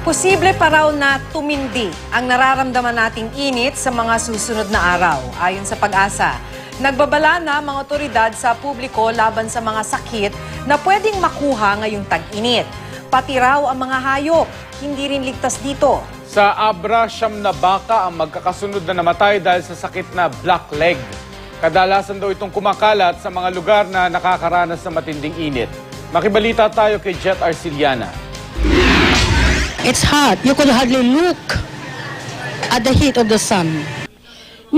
Posible pa raw na tumindi ang nararamdaman nating init sa mga susunod na araw. Ayon sa pag-asa, nagbabala na mga otoridad sa publiko laban sa mga sakit na pwedeng makuha ngayong tag-init. Pati raw ang mga hayop, hindi rin ligtas dito. Sa Abra, siyam na baka ang magkakasunod na namatay dahil sa sakit na black leg. Kadalasan daw itong kumakalat sa mga lugar na nakakaranas ng matinding init. Makibalita tayo kay Jet Arciliana. It's hot. You could hardly look at the heat of the sun.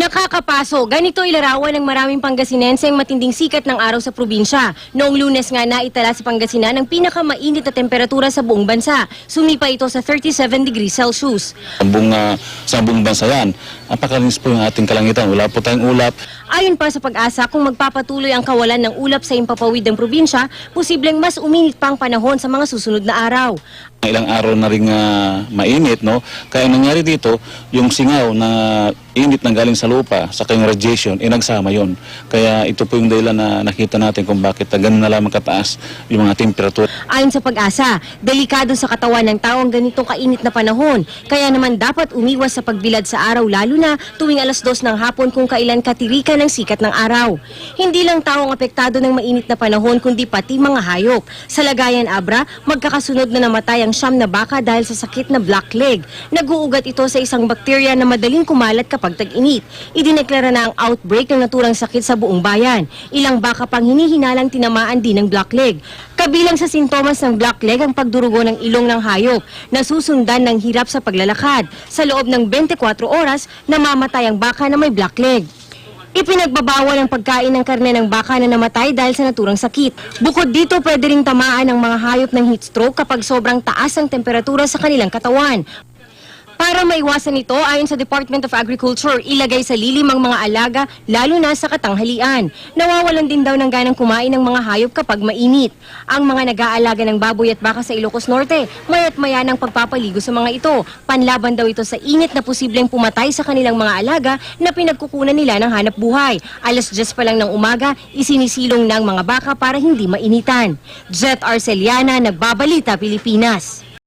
Nakakapaso, ganito ilarawan ng maraming Pangasinense ang matinding sikat ng araw sa probinsya. Noong lunes nga naitala sa Pangasinan ang pinakamainit na temperatura sa buong bansa. Sumipa ito sa 37 degrees Celsius. Ang buong, ah, sa buong bansa yan. Napakalinis po yung ating kalangitan. Wala po tayong ulap. Ayon pa sa pag-asa, kung magpapatuloy ang kawalan ng ulap sa impapawid ng probinsya, posibleng mas uminit pa ang panahon sa mga susunod na araw. Ilang araw na rin ah, mainit, no? Kaya ang nangyari dito, yung singaw na init na galing sa lupa, sa kanyang radiation, inagsama yon. Kaya ito po yung dahilan na nakita natin kung bakit ah, ganun na lamang kataas yung mga temperatura. Ayon sa pag-asa, delikado sa katawan ng tao ang ganitong kainit na panahon. Kaya naman dapat umiwas sa pagbilad sa araw lalo na tuwing alas dos ng hapon kung kailan katirikan ng sikat ng araw. Hindi lang tao ang apektado ng mainit na panahon kundi pati mga hayop. Sa Lagayan Abra, magkakasunod na namatay ang siyam na baka dahil sa sakit na black leg. Nag-uugat ito sa isang bakterya na madaling kumalat kapag tag-init. Idineklara na ang outbreak ng naturang sakit sa buong bayan. Ilang baka pang hinihinalang tinamaan din ng black leg. Kabilang sa sintomas ng black leg ang pagdurugo ng ilong ng hayop na susundan ng hirap sa paglalakad. Sa loob ng 24 oras, namamatay ang baka na may black leg. Ipinagbabawal ang pagkain ng karne ng baka na namatay dahil sa naturang sakit. Bukod dito, pwede ring tamaan ng mga hayop ng heat stroke kapag sobrang taas ang temperatura sa kanilang katawan. Para maiwasan ito, ayon sa Department of Agriculture, ilagay sa lilim ang mga alaga, lalo na sa katanghalian. Nawawalan din daw ng ganang kumain ng mga hayop kapag mainit. Ang mga nag-aalaga ng baboy at baka sa Ilocos Norte, mayat maya ng pagpapaligo sa mga ito. Panlaban daw ito sa init na posibleng pumatay sa kanilang mga alaga na pinagkukunan nila ng hanap buhay. Alas 10 pa lang ng umaga, isinisilong ng mga baka para hindi mainitan. Jet Arceliana, Nagbabalita, Pilipinas.